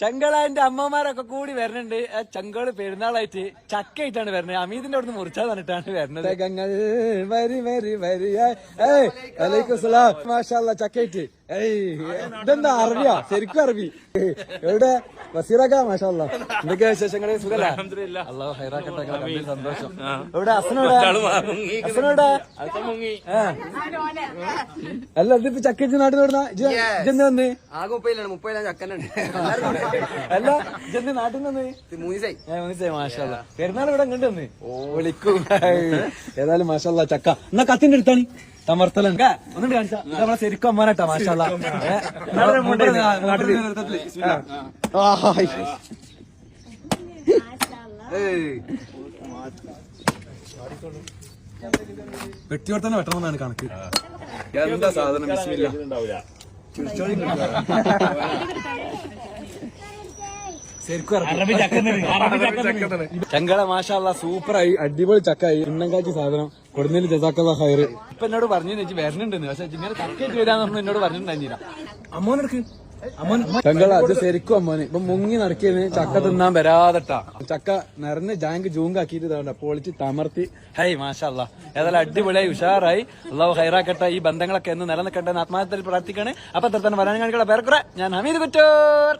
ചങ്കളാന്റെ അമ്മമാരൊക്കെ കൂടി വരുന്നുണ്ട്. ചെങ്കൾ പെരുന്നാളായിട്ട് ചക്കയായിട്ടാണ് വരുന്നത്. അമീതിന്റെ അവിടുന്ന് മുറിച്ചാൽ തന്നിട്ടാണ് വരുന്നത്. ചക്കയായിട്ട്. ഇതെന്താ അറബിയാ ശരിക്കും അറബി എവിടെ? ബസീറക്ക മാഷാല്ല എന്തൊക്കെയാ വിശേഷങ്ങളെ? സുഖല്ലേ? അള്ളാഹു ഹൈറാക്കട്ടെ കണ്ടിൽ സന്തോഷം. എവിടെ? അസനോടെ അസനോടെ. അല്ല ഇതിപ്പോ ചക്ക നാട്ടിൽ നോടുന്ന ഇജെന്ന് വന്ന്? ആകെ മുപ്പതിലാണ് മുപ്പതിലാണ് ചക്കനുണ്ട്. അല്ല ഇജെന്ന് നാട്ടിൽ നിന്ന് മൂന്ന് ദിവസമായി ഏ, മനസ്സിലായി മാഷല്ല പെരുന്നാൾ ഇവിടെ ഇങ്ങോട്ട് വന്ന്? വിളിക്കും. ഏതായാലും മാഷല്ല ചക്ക. എന്നാ കത്തിന്റെ അടുത്താണ്? തമർത്തലുണ്ട് ഒന്നുകൂടി കാണിച്ചാ നമ്മളെ ശരിക്കും അമ്മാനാട്ടാ മാഷല്ല നാട്ടിൽ ആ, ഹായ്. വെട്ടിയോടെ തന്നെ വെട്ടണമെന്നാണ് കണക്ക് എന്താ സാധനം ശരിക്കും ചങ്കള മാഷാല്ല സൂപ്പറായി അടിപൊളി ചക്കായി ഉണ്ണങ്കാച്ചി സാധനം കൊടുന്നേൽ ജസാക്കള്ള ഹയർ ഇപ്പൊ എന്നോട് പറഞ്ഞു ചേച്ചി വരണുണ്ടെന്ന്. പക്ഷെ ഇങ്ങനെ തക്കേറ്റ് വരാന്ന് പറഞ്ഞു എന്നോട് പറഞ്ഞിട്ടുണ്ടായിരുന്നില്ല. അമ്മോനെടുക്ക് അത് ശരിക്കും അമ്മോന്. ഇപ്പൊ മുങ്ങി നടക്കിയതിന് ചക്ക തിന്നാൻ വരാതട്ടാ. ചക്ക നിറഞ്ഞ് ജാങ്ക് ജൂങ്കാക്കിയിട്ട് ഇതാണ്ട പൊളിച്ച് തമർത്തി. ഹൈ മാഷാല്ല. ഏതായാലും അടിപൊളിയായി ഉഷാറായി. അള്ളാഹു ഹൈറാക്കട്ടെ ഈ ബന്ധങ്ങളൊക്കെ എന്ന് നിലനിൽക്കട്ടെ എന്ന് ആത്മാർത്ഥത്തിൽ പ്രാർത്ഥിക്കണേ. അപ്പൊ തന്നെ വരാൻ കാണിക്കുള്ള പേർക്കുറ ഞാൻ ഹമീദ് കുറ്റൂർ.